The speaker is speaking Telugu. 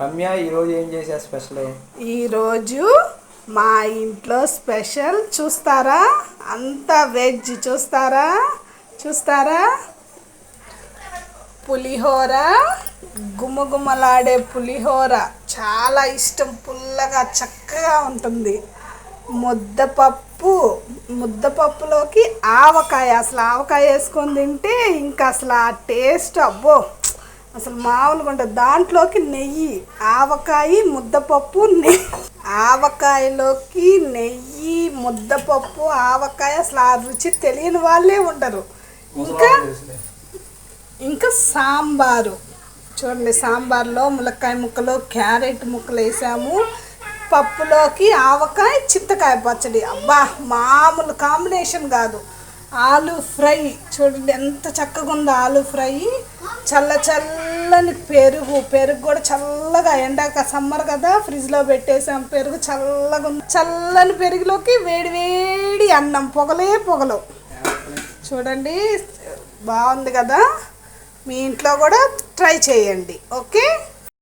రమ్య ఈరోజు ఏం చేసా స్పెషల్ ఈరోజు మా ఇంట్లో స్పెషల్ చూస్తారా? అంతా వెజ్ చూస్తారా? చూస్తారా? పులిహోర గుమగుమలాడే పులిహోర చాలా ఇష్టం పుల్లగా చక్కగా ఉంటుంది. ముద్దపప్పు ముద్దపప్పులోకి ఆవకాయ అసలు ఆవకాయ వేసుకొని తింటే ఇంకా అసలు ఆ టేస్ట్ అబ్బో! అసలు మామూలుగా ఉంటుంది దాంట్లోకి నెయ్యి ఆవకాయ ముద్దపప్పు నెయ్యి. ఆవకాయలోకి నెయ్యి ముద్దపప్పు ఆవకాయ అసలు ఆ రుచి తెలియని వాళ్ళే ఉండరు. ఇంకా ఇంకా సాంబారు. చూడండి సాంబార్లో ములక్కాయ ముక్కలు క్యారెట్ ముక్కలు వేసాము. పప్పులోకి ఆవకాయ చింతకాయ పచ్చడి. అబ్బా మామూలు కాంబినేషన్ కాదు. ఆలు ఫ్రై. చూడండి ఎంత చక్కగా ఉందో ఆలు ఫ్రై. చల్ల చల్లని పెరుగు పెరుగు కూడా చల్లగా ఎండాక సమ్మర్ కదా ఫ్రిడ్జ్లో పెట్టేసాం. పెరుగు చల్లగా ఉంది. చల్లని పెరుగులోకి వేడి వేడి అన్నం పొగలే పొగలు. చూడండి బాగుంది కదా? మీ ఇంట్లో కూడా ట్రై చేయండి. ఓకే?